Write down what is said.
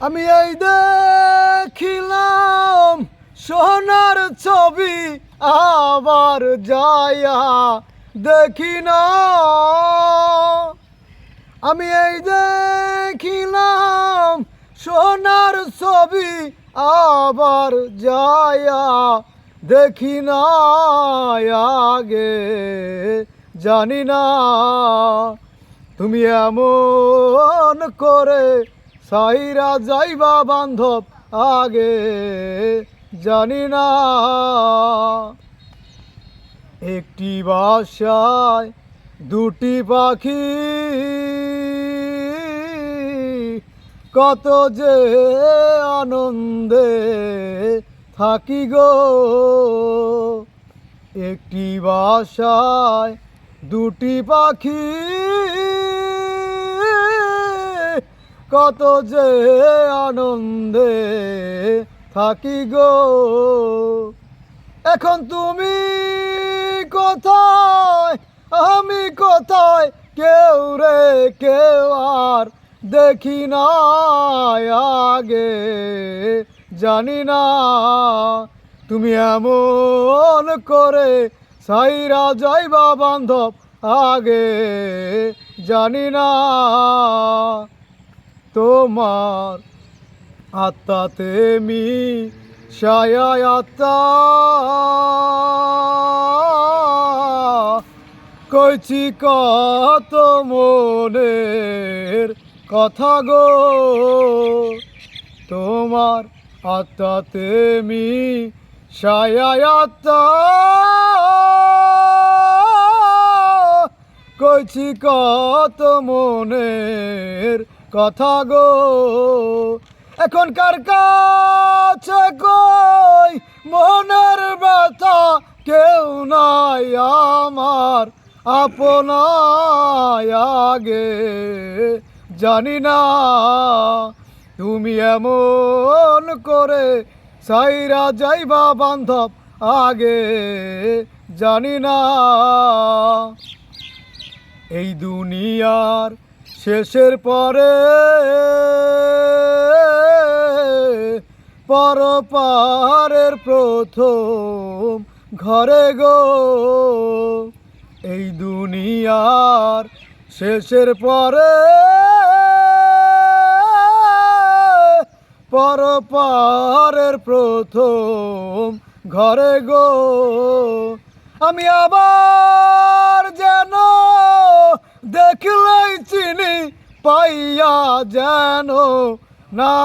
আমি এই দেখিলাম সোনার ছবি আবার যায়া দেখি না। আমি এই দেখিলাম সোনার ছবি আবার যায়া দেখি না। আগে জানি না তুমি এমন করে সাইরা যাইবা বান্ধব, আগে জানি না। একটি বাসায় দুটি পাখি, কত যে আনন্দে থাকি গো। একটি বাসায় দুটি পাখি কত যে আনন্দে থাকি গো। এখন তুমি কোথায়? আমি কোথায়? কেউ রে কেউ আর দেখি না আগে। জানি না তুমি এমন করে সাইরা যাইবা বান্ধব আগে। জানি না তোমার আত্মাতে মি ছায়া আত্মা। কইছি কত মনের কথা গো। তোমার আত্মাতে মি ছায়া আত্মা। কইছি কত মনের কথা গো, এখনকার কাছে কই? মনের ব্যথা কেউ নাই আমার আপনায় আগে। জানি না তুমি এমন করে সাইরা যাইবা বান্ধব আগে। জানি না এই দুনিয়ার শেষের পরে পর পাহাড়ের প্রথম ঘরে গো। এই দুনিয়ার শেষের পরে পর পাহাড়ের প্রথম ঘরে গো। আমি আবার পাইয়া যেন না